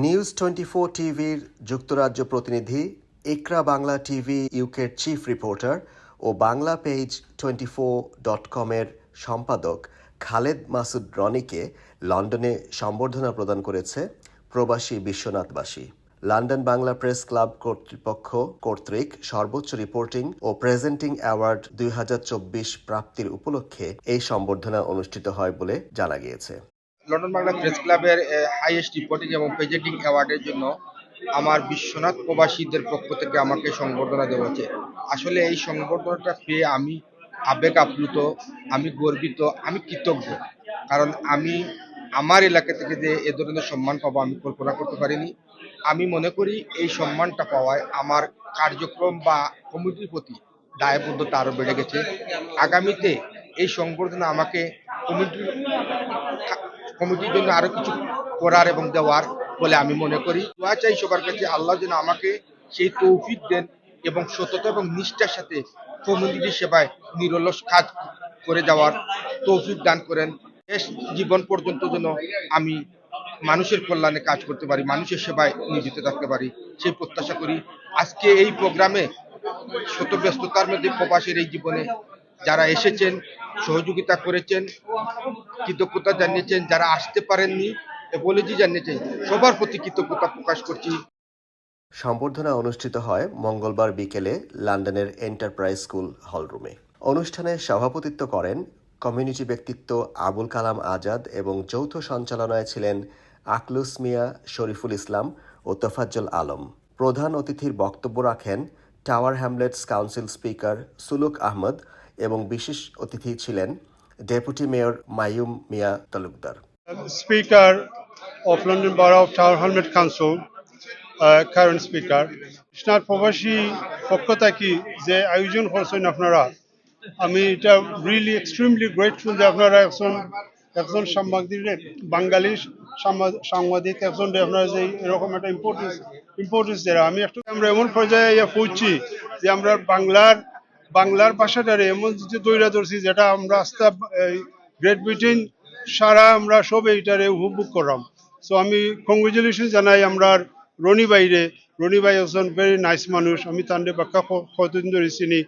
News twenty four টিভির যুক্তরাজ্য প্রতিনিধি ইকরা বাংলা টিভি ইউকের চিফ রিপোর্টার ও Bangla page twenty four dot কমের সম্পাদক খালেদ মাসুদ রনিকে লন্ডনে সম্বর্ধনা প্রদান করেছে প্রবাসী বিশ্বনাথবাসী। লন্ডন বাংলা প্রেস ক্লাব কর্তৃপক্ষ কর্তৃক সর্বোচ্চ রিপোর্টিং ও প্রেজেন্টিং অ্যাওয়ার্ড দুই হাজার চব্বিশ প্রাপ্তির উপলক্ষে এই সম্বর্ধনা অনুষ্ঠিত হয় বলে জানা গিয়েছে। লন্ডন বাংলা প্রেস ক্লাবের হাইয়েস্ট রিপোর্টিং এবং প্রেজেন্টিং অ্যাওয়ার্ডের জন্য আমার বিশ্বনাথ প্রবাসীদের পক্ষ থেকে আমাকে সংবর্ধনা দেওয়া হয়েছে। আসলে এই সংবর্ধনাটা পেয়ে আমি আবেগ আপ্লুত, আমি গর্বিত, আমি কৃতজ্ঞ। কারণ আমি, আমার এলাকা থেকে যে এ ধরনের সম্মান পাবো আমি কল্পনা করতে পারিনি। আমি মনে করি এই সম্মানটা পাওয়ায় আমার কার্যক্রম বা কমিটির প্রতি দায়বদ্ধতা আরও বেড়ে গেছে। আগামীতে এই সংবর্ধনা আমাকে কমিটির কমিটির জন্য আরও কিছু করার এবং দেওয়ার বলে আমি মনে করি। দোয়া চাই সবার কাছে আল্লাহ যেন আমাকে সেই তৌফিক দেন এবং সততা এবং নিষ্ঠার সাথে কমিউনিটির সেবায় নিরলস কাজ করে যাওয়ার তৌফিক দান করেন। শেষ জীবন পর্যন্ত যেন আমি মানুষের কল্যাণে কাজ করতে পারি, মানুষের সেবায় নিয়োজিত থাকতে পারি, সেই প্রত্যাশা করি। আজকে এই প্রোগ্রামে শত ব্যস্ততার মধ্যে প্রবাসের এই জীবনে যারা এসেছেন, সহযোগিতা করেছেন কৃতজ্ঞতা জানিয়েছেন, যারা আসতে পারেননি অ্যাপোলজি জানিয়েছেন, সবার প্রতি কৃতজ্ঞতা প্রকাশ করছি। সম্বর্ধনা অনুষ্ঠিত হয় মঙ্গলবার বিকেলে লন্ডনের এন্টারপ্রাইজ স্কুল হলরুমে। অনুষ্ঠানে সভাপতিত্ব করেন কমিউনিটি ব্যক্তিত্ব আবুল কালাম আজাদ এবং যৌথ সঞ্চালনায় ছিলেন আকলুস মিয়া, শরীফুল ইসলাম ও তোফাজ্জল আলম। প্রধান অতিথির বক্তব্য রাখেন Tower Hamlets council speaker Suluk Ahmed এবং বিশেষ অতিথি ছিলেন deputy mayor Mayum Miah Talukdar of London Borough of Tower Hamlet Council, uh, current speaker. কৃষ্ণার প্রবাসী পক্ষ থাকি যে আয়োজন করছেন আপনারা আমি এটা রিয়েলি এক্সট্রিমলি গ্রেটফুল যে আপনারা একজন একজন সাংবাদিক বাঙালি সাংবাদিক একজন আপনারা যে এরকম একটা ইম্পর্টেন্স ইম্পর্টেন্স দেয় আমি একটু আমরা এমন পর্যায়ে পৌঁছি যে আমরা বাংলার বাংলার ভাষাটারে এমন যে দৈরা ধরছি যেটা আমরা আস্তে গ্রেট ব্রিটেন সারা আমরা সব এইটারে উপভোগ করলাম। সো আমি কংগ্রেচুলেশন জানাই আমরা রনি বাইরে রনি ভাই একজন ভেরি নাইস মানুষ, আমি তান্ডে বাক্কা কতদিন ধরে চিনি।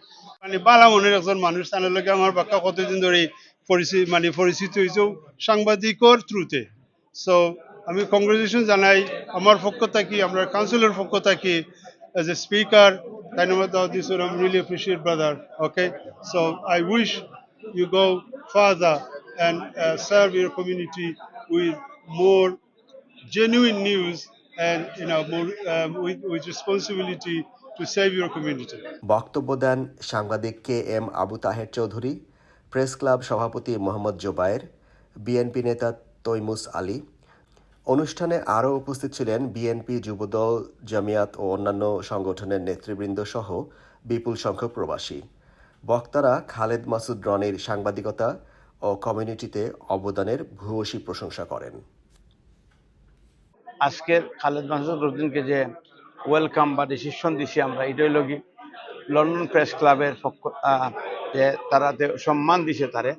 মানে বালা মনের একজন মানুষ তার লগে আমার বাক্কা কতদিন ধরে পরিচিত মানে পরিচিত হয়েছেও সাংবাদিকর থ্রুতে সো আমি কংগ্রেচুলেশন জানাই। আমার পক্ষ থাকি, আমরা কাউন্সিলের পক্ষ থাকি as a speaker though this I'm really appreciate brother okay so I wish you go further and uh, serve your community with more genuine news and you know more um, with, with responsibility to save your community বক্তব্য দেন সাংবাদিক K M Abu Taher Chowdhury press club সভাপতি Mohammad Zobayer BNP নেতা তৈমুস আলী অনুষ্ঠানে আরও উপস্থিত ছিলেন BNP Jubodal, Jamiat ও অন্যান্য সংগঠনের নেতৃবৃন্দ সহ বিপুল সংখ্যক প্রবাসী। বক্তারা খালেদ মাসুদ রনির সাংবাদিকতা ও কমিউনিটিতে অবদানের ভূয়সী প্রশংসা করেন। আজকের খালেদ মাসুদ রুদ্দিনকে যে ওয়েলকাম বা ডিসিশন দিছি আমরা, এটাই লগি লন্ডন প্রেস ক্লাবের পক্ষ যে তারা সম্মান দিছে তারে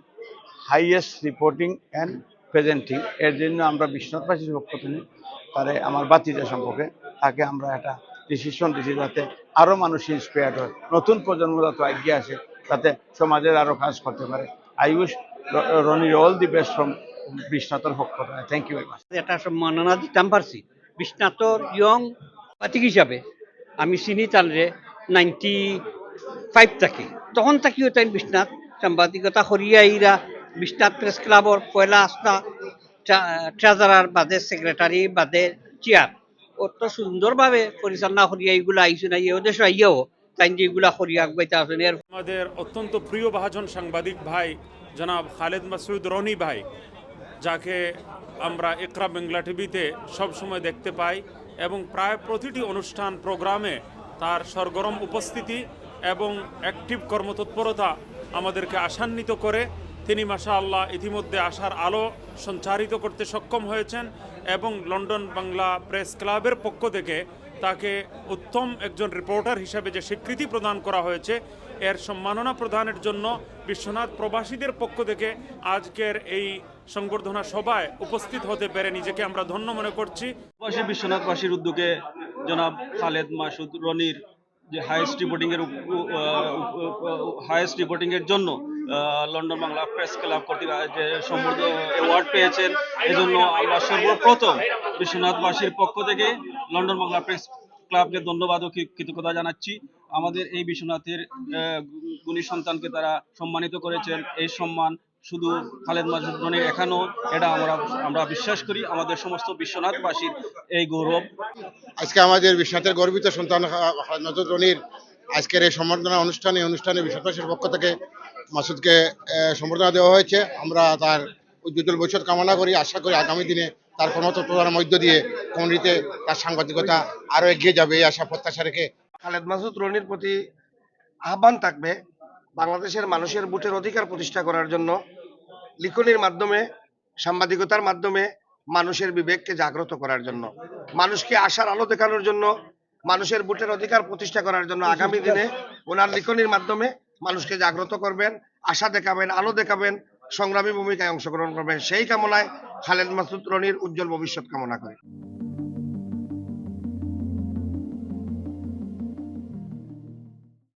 হাইয়েস্ট রিপোর্টিং অ্যান্ড প্রেজেন্টিং এর জন্য আমরা বিশ্বনাথবাসীর পক্ষ থেকে তারে আমার বাতিজা সম্পর্কে তাকে আমরা একটা ডিসিশন দিছি যাতে আরও মানুষ ইন্সপায়ার্ড হয়। নতুন প্রজন্ম যাতে এগিয়ে আসে যাতে সমাজের আরও কাজ করতে পারে। আই উইশ রনির অল দি বেস্ট ফ্রম বিশ্বনাথের পক্ষ থেকে। থ্যাংক ইউ ভেরি মাচ একটা সম্মাননা দিতাম পারছি। বিশ্বনাথর ইয়ং পাতিক হিসাবে আমি চিনি তানরে নাইনটি ফাইভ থাকি তখন থাকিও তাই বিশ্বনাথ সাংবাদিকতা হরিয়াইরা বিশ্বনাথ প্রেস ক্লাবর পয়লা আসনা ট্রেজারার বাদে সেক্রেটারি, বাদে চেয়ার অত সুন্দরভাবে পরিচালনা হরিয়া এইগুলা আইসু না ইয়ে দেশ তাই আমাদের অত্যন্ত প্রিয় ভাজন সাংবাদিক ভাই, জনাব খালেদ মাসুদ রনি ভাই, যাকে আমরা ইকরা বাংলা টিভিতে সবসময় দেখতে পাই এবং প্রায় প্রতিটি অনুষ্ঠান প্রোগ্রামে তার সরগরম উপস্থিতি এবং অ্যাক্টিভ কর্মতৎপরতা আমাদেরকে আশান্বিত করে। তিনি মাশা আল্লাহ ইতিমধ্যে আসার আলো সঞ্চারিত করতে সক্ষম হয়েছেন এবং লন্ডন বাংলা প্রেস ক্লাবের পক্ষ থেকে তাকে উত্তম একজন রিপোর্টার হিসাবে যে স্বীকৃতি প্রদান করা হয়েছে, এর সম্মাননা প্রদানের জন্য বিশ্বনাথ প্রবাসীদের পক্ষ থেকে আজকের এই সংবর্ধনা সভায় উপস্থিত হতে পেরে নিজেকে আমরা ধন্য মনে করছি। বিশ্বনাথবাসীর উদ্যোগে জনাব খালেদ মাসুদ রনির যে হাইয়েস্ট রিপোর্টিং এর হাইয়েস্ট রিপোর্টিং এর জন্য লন্ডন বাংলা প্রেস ক্লাব কর্তৃক যে সম্বর্ধ অ্যাওয়ার্ড পেয়েছেন, এজন্য আমরা সর্বপ্রথম বিশ্বনাথবাসীর পক্ষ থেকে লন্ডন বাংলা প্রেস ক্লাবকে ধন্যবাদ ও কৃতজ্ঞতা জানাচ্ছি। আমাদের এই বিশ্বনাথের গুণী সন্তানকে তারা সম্মানিত করেছেন। এই সম্মান শুধু খালেদ রনির এখানেও এটা আমরা আমরা বিশ্বাস করি। আমাদের সমস্ত বিশ্বনাথবাসীর এই গৌরব। আজকে আমাদের বিশ্বনাথের গর্বিত সন্তান নজর রনির আজকের এই সম্বর্ধনা অনুষ্ঠানে অনুষ্ঠানে বিশ্বনাথের পক্ষ থেকে মাসুদকে সম্বর্ধনা দেওয়া হয়েছে। আমরা তার উজ্জ্বল ভবিষ্যৎ কামনা করি। আশা করি আগামী দিনে তার কর্মতৎপরতার মধ্য দিয়ে কমিটিতে তার সাংবাদিকতা আরও এগিয়ে যাবে, এই আশা প্রত্যাশা রেখে। খালেদ মাসুদ রনির প্রতি আহ্বান থাকবে বাংলাদেশের মানুষের ভোটের অধিকার প্রতিষ্ঠা করার জন্য। লিখনির মাধ্যমে, সাংবাদিকতার মাধ্যমে মানুষের বিবেককে জাগ্রত করার জন্য। মানুষকে আশার আলো দেখানোর জন্য, মানুষের ভোটের অধিকার প্রতিষ্ঠা করার জন্য আগামী দিনে ওনার লিখনির মাধ্যমে মানুষকে জাগ্রত করবেন, আশা দেখাবেন, আলো দেখাবেন, সংগ্রামী ভূমিকায় অংশগ্রহণ করবেন। সেই কামনায় খালেদ মাসুদ রনির উজ্জ্বল ভবিষ্যৎ কামনা করি।